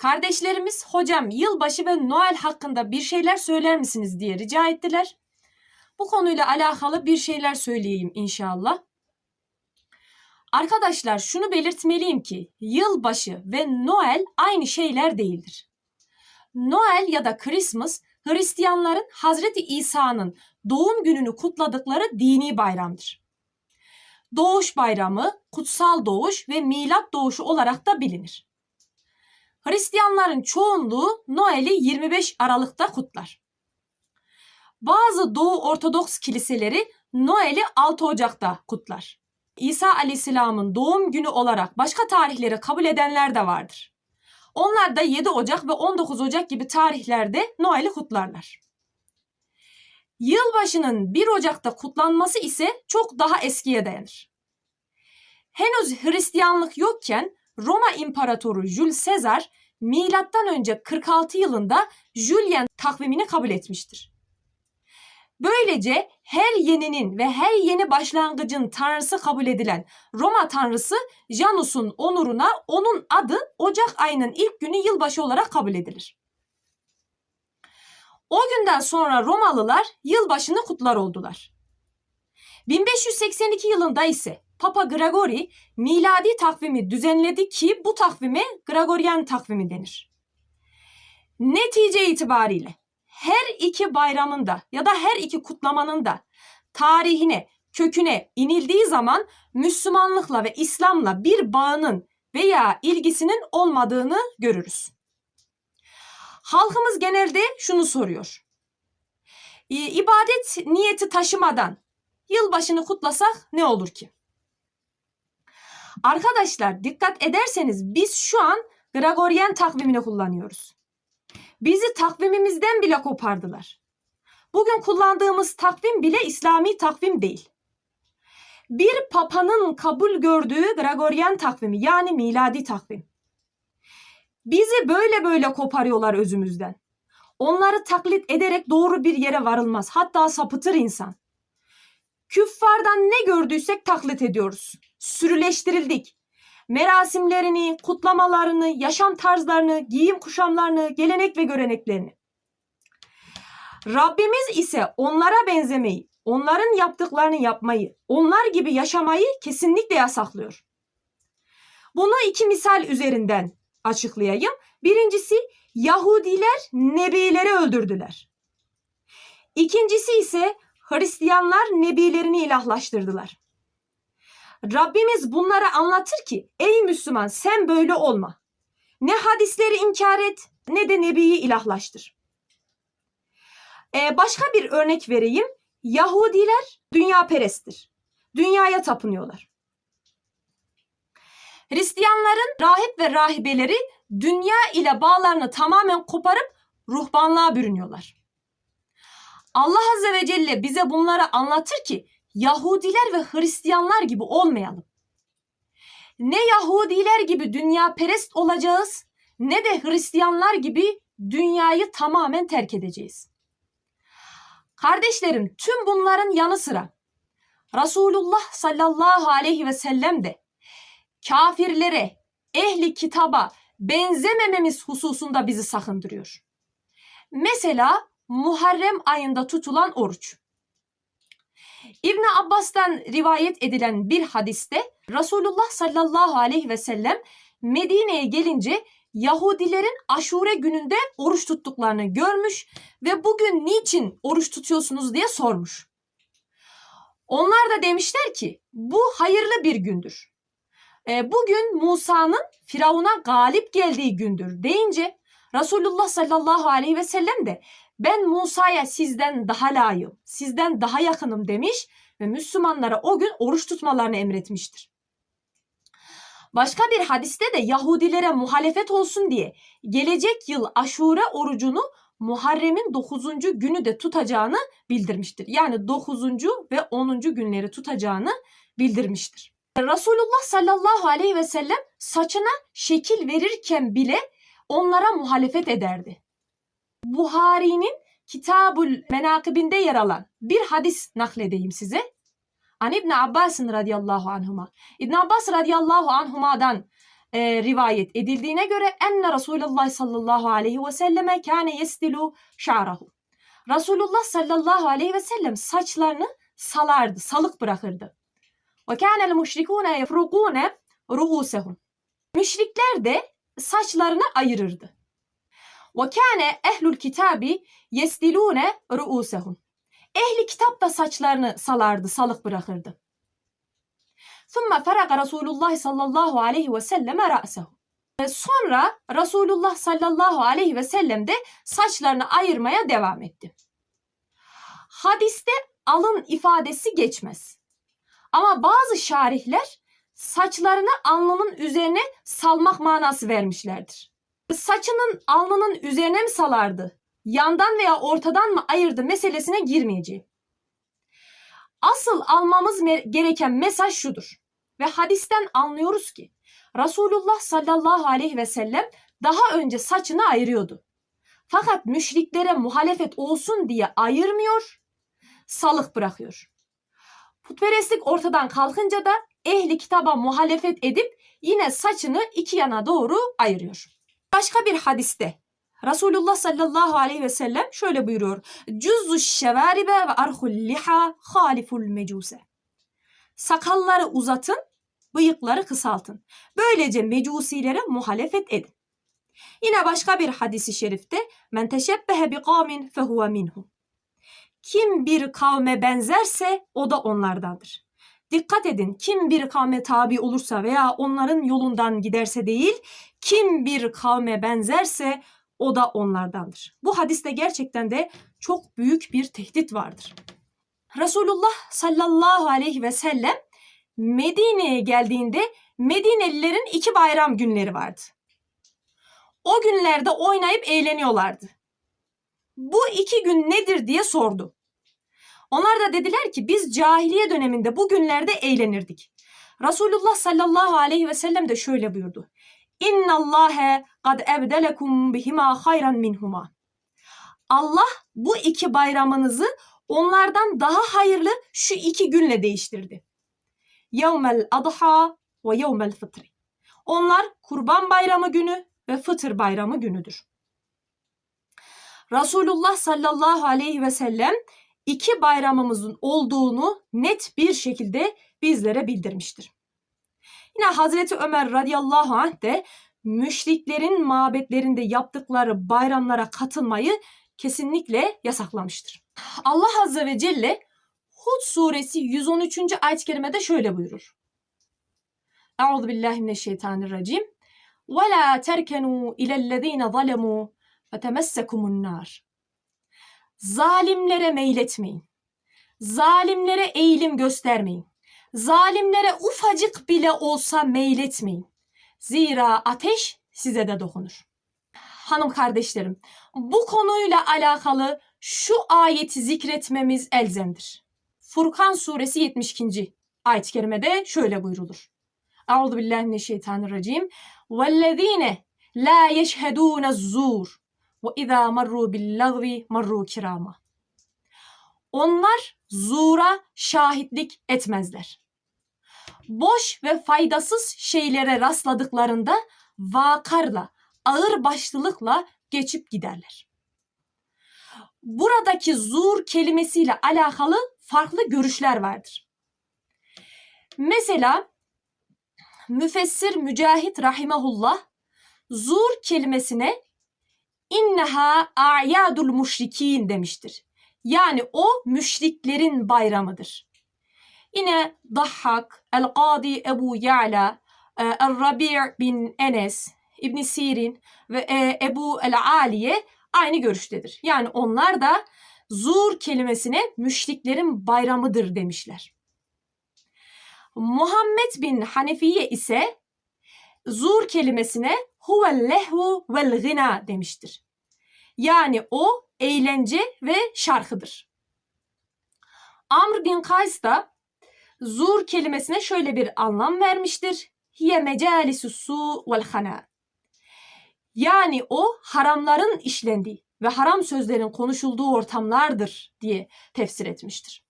Kardeşlerimiz hocam yılbaşı ve Noel hakkında bir şeyler söyler misiniz diye rica ettiler. Bu konuyla alakalı bir şeyler söyleyeyim inşallah. Arkadaşlar şunu belirtmeliyim ki yılbaşı ve Noel aynı şeyler değildir. Noel ya da Christmas Hristiyanların Hazreti İsa'nın doğum gününü kutladıkları dini bayramdır. Doğuş bayramı, kutsal doğuş ve milat doğuşu olarak da bilinir. Hristiyanların çoğunluğu Noel'i 25 Aralık'ta kutlar. Bazı Doğu Ortodoks kiliseleri Noel'i 6 Ocak'ta kutlar. İsa Aleyhisselam'ın doğum günü olarak başka tarihleri kabul edenler de vardır. Onlar da 7 Ocak ve 19 Ocak gibi tarihlerde Noel'i kutlarlar. Yılbaşının 1 Ocak'ta kutlanması ise çok daha eskiye dayanır. Henüz Hristiyanlık yokken Roma İmparatoru Jules Caesar milattan önce 46 yılında Julian takvimini kabul etmiştir. Böylece her yeninin ve her yeni başlangıcın tanrısı kabul edilen Roma tanrısı Janus'un onuruna onun adı Ocak ayının ilk günü yılbaşı olarak kabul edilir. O günden sonra Romalılar yılbaşını kutlar oldular. 1582 yılında ise Papa Gregory miladi takvimi düzenledi ki bu takvime Gregorian takvimi denir. Netice itibariyle her iki bayramın da ya da her iki kutlamanın da tarihine, köküne inildiği zaman Müslümanlıkla ve İslam'la bir bağının veya ilgisinin olmadığını görürüz. Halkımız genelde şunu soruyor. İbadet niyeti taşımadan yılbaşını kutlasak ne olur ki? Arkadaşlar dikkat ederseniz biz şu an Gregorian takvimini kullanıyoruz. Bizi takvimimizden bile kopardılar. Bugün kullandığımız takvim bile İslami takvim değil. Bir papanın kabul gördüğü Gregorian takvimi yani miladi takvim. Bizi böyle böyle koparıyorlar özümüzden. Onları taklit ederek doğru bir yere varılmaz. Hatta sapıtır insan. Küffardan ne gördüysek taklit ediyoruz. Sürüleştirildik. Merasimlerini, kutlamalarını, yaşam tarzlarını, giyim kuşamlarını, gelenek ve göreneklerini. Rabbimiz ise onlara benzemeyi, onların yaptıklarını yapmayı, onlar gibi yaşamayı kesinlikle yasaklıyor. Bunu iki misal üzerinden açıklayayım. Birincisi Yahudiler nebileri öldürdüler. İkincisi ise Hristiyanlar nebilerini ilahlaştırdılar. Rabbimiz bunları anlatır ki ey Müslüman sen böyle olma. Ne hadisleri inkar et ne de nebiyi ilahlaştır. Ee, başka bir örnek vereyim. Yahudiler dünya peresttir. Dünyaya tapınıyorlar. Hristiyanların rahip ve rahibeleri dünya ile bağlarını tamamen koparıp ruhbanlığa bürünüyorlar. Allah Azze ve Celle bize bunları anlatır ki Yahudiler ve Hristiyanlar gibi olmayalım. Ne Yahudiler gibi dünya perest olacağız ne de Hristiyanlar gibi dünyayı tamamen terk edeceğiz. Kardeşlerim tüm bunların yanı sıra Resulullah sallallahu aleyhi ve sellem de kafirlere, ehli kitaba benzemememiz hususunda bizi sakındırıyor. Mesela Muharrem ayında tutulan oruç. İbn Abbas'tan rivayet edilen bir hadiste Resulullah sallallahu aleyhi ve sellem Medine'ye gelince Yahudilerin aşure gününde oruç tuttuklarını görmüş ve bugün niçin oruç tutuyorsunuz diye sormuş. Onlar da demişler ki bu hayırlı bir gündür. E, bugün Musa'nın Firavun'a galip geldiği gündür deyince Resulullah sallallahu aleyhi ve sellem de ben Musa'ya sizden daha layığım, sizden daha yakınım demiş ve Müslümanlara o gün oruç tutmalarını emretmiştir. Başka bir hadiste de Yahudilere muhalefet olsun diye gelecek yıl aşure orucunu Muharrem'in 9. günü de tutacağını bildirmiştir. Yani 9. ve 10. günleri tutacağını bildirmiştir. Resulullah sallallahu aleyhi ve sellem saçına şekil verirken bile onlara muhalefet ederdi. Buhari'nin Kitabul Menakibinde yer alan bir hadis nakledeyim size. An İbn Abbas radıyallahu anhuma. İbn Abbas radıyallahu anhuma'dan e, rivayet edildiğine göre enne Resulullah sallallahu aleyhi ve selleme kâne yestilu şa'rahu. Resulullah sallallahu aleyhi ve sellem saçlarını salardı, salık bırakırdı. Ve kânel müşrikûne yefrugûne ru'ûsehum. Müşrikler de saçlarını ayırırdı. Ve kâne ehlul kitabi yesdilune ru'usehum. Ehli kitap da saçlarını salardı, salık bırakırdı. Thumma feraga Resulullah sallallahu aleyhi ve selleme ra'sehu. Sonra Resulullah sallallahu aleyhi ve sellem de saçlarını ayırmaya devam etti. Hadiste alın ifadesi geçmez. Ama bazı şarihler saçlarını alnının üzerine salmak manası vermişlerdir. Saçının alnının üzerine mi salardı? Yandan veya ortadan mı ayırdı meselesine girmeyeceğim. Asıl almamız gereken mesaj şudur. Ve hadisten anlıyoruz ki Resulullah sallallahu aleyhi ve sellem daha önce saçını ayırıyordu. Fakat müşriklere muhalefet olsun diye ayırmıyor, salık bırakıyor. Putperestlik ortadan kalkınca da ehli kitaba muhalefet edip yine saçını iki yana doğru ayırıyor. Başka bir hadiste Resulullah sallallahu aleyhi ve sellem şöyle buyuruyor. Cüzzü şevaribe ve arhul liha haliful mecuse. Sakalları uzatın, bıyıkları kısaltın. Böylece mecusilere muhalefet edin. Yine başka bir hadisi şerifte men teşebbehe bi kavmin fehuve minhum. Kim bir kavme benzerse o da onlardandır. Dikkat edin kim bir kavme tabi olursa veya onların yolundan giderse değil, kim bir kavme benzerse o da onlardandır. Bu hadiste gerçekten de çok büyük bir tehdit vardır. Resulullah sallallahu aleyhi ve sellem Medine'ye geldiğinde Medinelilerin iki bayram günleri vardı. O günlerde oynayıp eğleniyorlardı. Bu iki gün nedir diye sordu. Onlar da dediler ki biz cahiliye döneminde bu günlerde eğlenirdik. Resulullah sallallahu aleyhi ve sellem de şöyle buyurdu. İnna Allahe kad ebdelekum bihima hayran minhuma. Allah bu iki bayramınızı onlardan daha hayırlı şu iki günle değiştirdi. Yevmel adha ve yevmel fıtri. Onlar kurban bayramı günü ve fıtır bayramı günüdür. Resulullah sallallahu aleyhi ve sellem iki bayramımızın olduğunu net bir şekilde bizlere bildirmiştir. Yine Hazreti Ömer radıyallahu anh de müşriklerin mabetlerinde yaptıkları bayramlara katılmayı kesinlikle yasaklamıştır. Allah Azze ve Celle Hud suresi 113. ayet-i kerimede şöyle buyurur. Euzu billahi mineşşeytanirracim. Ve la terkenu ilellezine zalemu fetemessekumun nar. Zalimlere meyletmeyin. Zalimlere eğilim göstermeyin. Zalimlere ufacık bile olsa meyletmeyin. Zira ateş size de dokunur. Hanım kardeşlerim, bu konuyla alakalı şu ayeti zikretmemiz elzemdir. Furkan suresi 72. ayet-i kerimede şöyle buyrulur. Euzu billahi mineşşeytanirracim. Vellezine la yeşhedûne zur ve izâ marru billagvi marru kirama. Onlar zura şahitlik etmezler. Boş ve faydasız şeylere rastladıklarında vakarla, ağır başlılıkla geçip giderler. Buradaki zur kelimesiyle alakalı farklı görüşler vardır. Mesela müfessir Mücahit rahimahullah zur kelimesine inneha a'yadul müşrikin demiştir. Yani o müşriklerin bayramıdır. Yine Dahhak, El-Qadi Ebu Ya'la, e, El-Rabi' bin Enes, İbn Sirin ve e, Ebu El-Aliye aynı görüştedir. Yani onlar da zur kelimesine müşriklerin bayramıdır demişler. Muhammed bin Hanefiye ise zur kelimesine huvel lehvu vel gina demiştir. Yani o eğlence ve şarkıdır. Amr bin Kays da zur kelimesine şöyle bir anlam vermiştir. Hiye mecalisu su vel hana. Yani o haramların işlendiği ve haram sözlerin konuşulduğu ortamlardır diye tefsir etmiştir.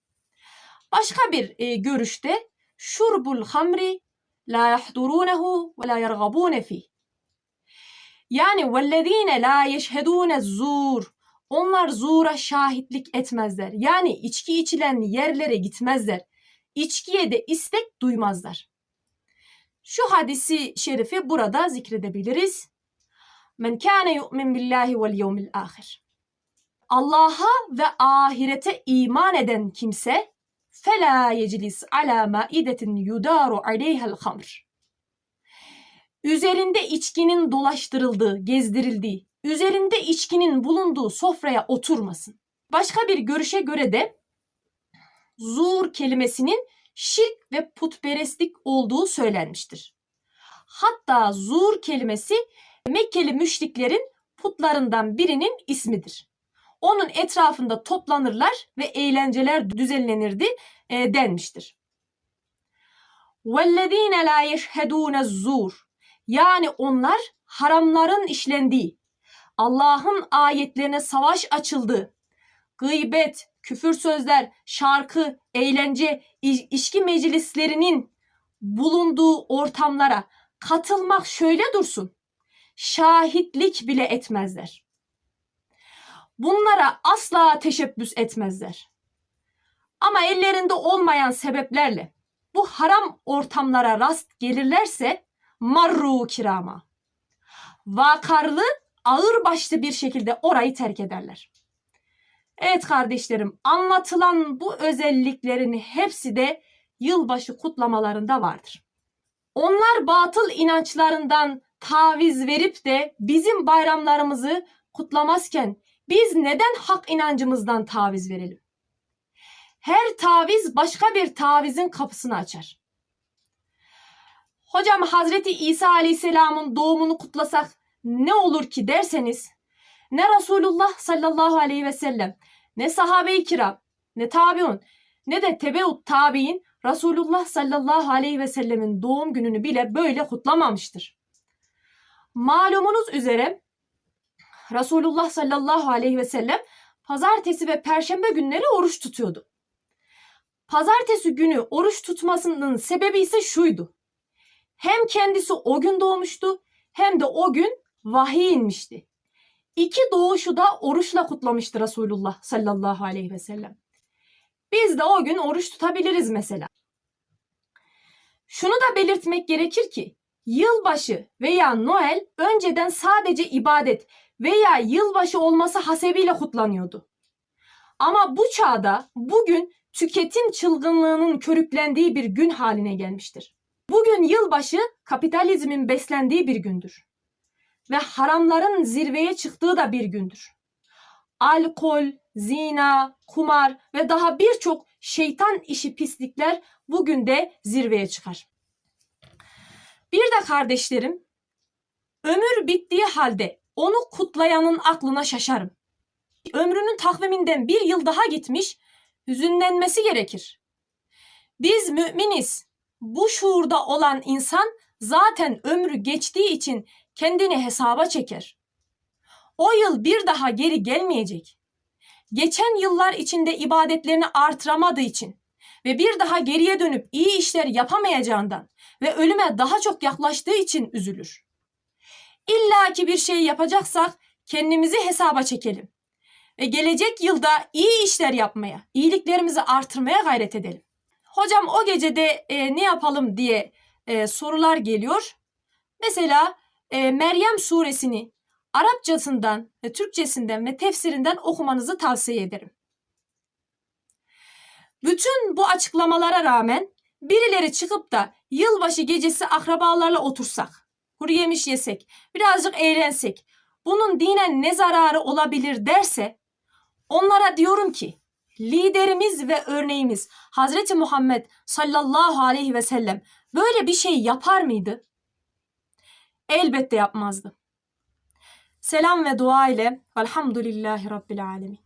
Başka bir e, görüşte şurbul hamri la yahdurunehu ve la yergabune fih. Yani vellezine la yeşhedune zur. Onlar zura şahitlik etmezler. Yani içki içilen yerlere gitmezler. İçkiye de istek duymazlar. Şu hadisi şerifi burada zikredebiliriz. Men kâne yu'min billahi vel yevmil ahir. Allah'a ve ahirete iman eden kimse fela yeclis ala maidetin yudaru aleyhel hamr. Üzerinde içkinin dolaştırıldığı, gezdirildiği, üzerinde içkinin bulunduğu sofraya oturmasın. Başka bir görüşe göre de zur kelimesinin şirk ve putperestlik olduğu söylenmiştir. Hatta zur kelimesi Mekkeli müşriklerin putlarından birinin ismidir. Onun etrafında toplanırlar ve eğlenceler düzenlenirdi e, denmiştir. وَالَّذ۪ينَ لَا يَشْهَدُونَ الزُّورِ yani onlar haramların işlendiği, Allah'ın ayetlerine savaş açıldığı, gıybet, küfür sözler, şarkı, eğlence, içki meclislerinin bulunduğu ortamlara katılmak şöyle dursun. Şahitlik bile etmezler. Bunlara asla teşebbüs etmezler. Ama ellerinde olmayan sebeplerle bu haram ortamlara rast gelirlerse marru kirama. Vakarlı, ağır başlı bir şekilde orayı terk ederler. Evet kardeşlerim, anlatılan bu özelliklerin hepsi de yılbaşı kutlamalarında vardır. Onlar batıl inançlarından taviz verip de bizim bayramlarımızı kutlamazken biz neden hak inancımızdan taviz verelim? Her taviz başka bir tavizin kapısını açar. Hocam Hazreti İsa Aleyhisselam'ın doğumunu kutlasak ne olur ki derseniz ne Resulullah sallallahu aleyhi ve sellem ne sahabe-i kiram ne tabiun ne de tebeut tabi'in Resulullah sallallahu aleyhi ve sellemin doğum gününü bile böyle kutlamamıştır. Malumunuz üzere Resulullah sallallahu aleyhi ve sellem pazartesi ve perşembe günleri oruç tutuyordu. Pazartesi günü oruç tutmasının sebebi ise şuydu. Hem kendisi o gün doğmuştu hem de o gün vahiy inmişti. İki doğuşu da oruçla kutlamıştı Resulullah sallallahu aleyhi ve sellem. Biz de o gün oruç tutabiliriz mesela. Şunu da belirtmek gerekir ki yılbaşı veya Noel önceden sadece ibadet veya yılbaşı olması hasebiyle kutlanıyordu. Ama bu çağda bugün tüketim çılgınlığının körüklendiği bir gün haline gelmiştir. Bugün yılbaşı kapitalizmin beslendiği bir gündür. Ve haramların zirveye çıktığı da bir gündür. Alkol, zina, kumar ve daha birçok şeytan işi pislikler bugün de zirveye çıkar. Bir de kardeşlerim, ömür bittiği halde onu kutlayanın aklına şaşarım. Ömrünün takviminden bir yıl daha gitmiş, hüzünlenmesi gerekir. Biz müminiz. Bu şuurda olan insan zaten ömrü geçtiği için kendini hesaba çeker. O yıl bir daha geri gelmeyecek. Geçen yıllar içinde ibadetlerini artıramadığı için ve bir daha geriye dönüp iyi işler yapamayacağından ve ölüme daha çok yaklaştığı için üzülür. İlla ki bir şey yapacaksak kendimizi hesaba çekelim ve gelecek yılda iyi işler yapmaya, iyiliklerimizi artırmaya gayret edelim. Hocam o gecede e, ne yapalım diye e, sorular geliyor. Mesela e, Meryem suresini Arapçasından ve Türkçesinden ve tefsirinden okumanızı tavsiye ederim. Bütün bu açıklamalara rağmen birileri çıkıp da yılbaşı gecesi akrabalarla otursak, kuru yemiş yesek, birazcık eğlensek, bunun dinen ne zararı olabilir derse onlara diyorum ki liderimiz ve örneğimiz Hazreti Muhammed sallallahu aleyhi ve sellem böyle bir şey yapar mıydı? Elbette yapmazdı. Selam ve dua ile velhamdülillahi rabbil alemin.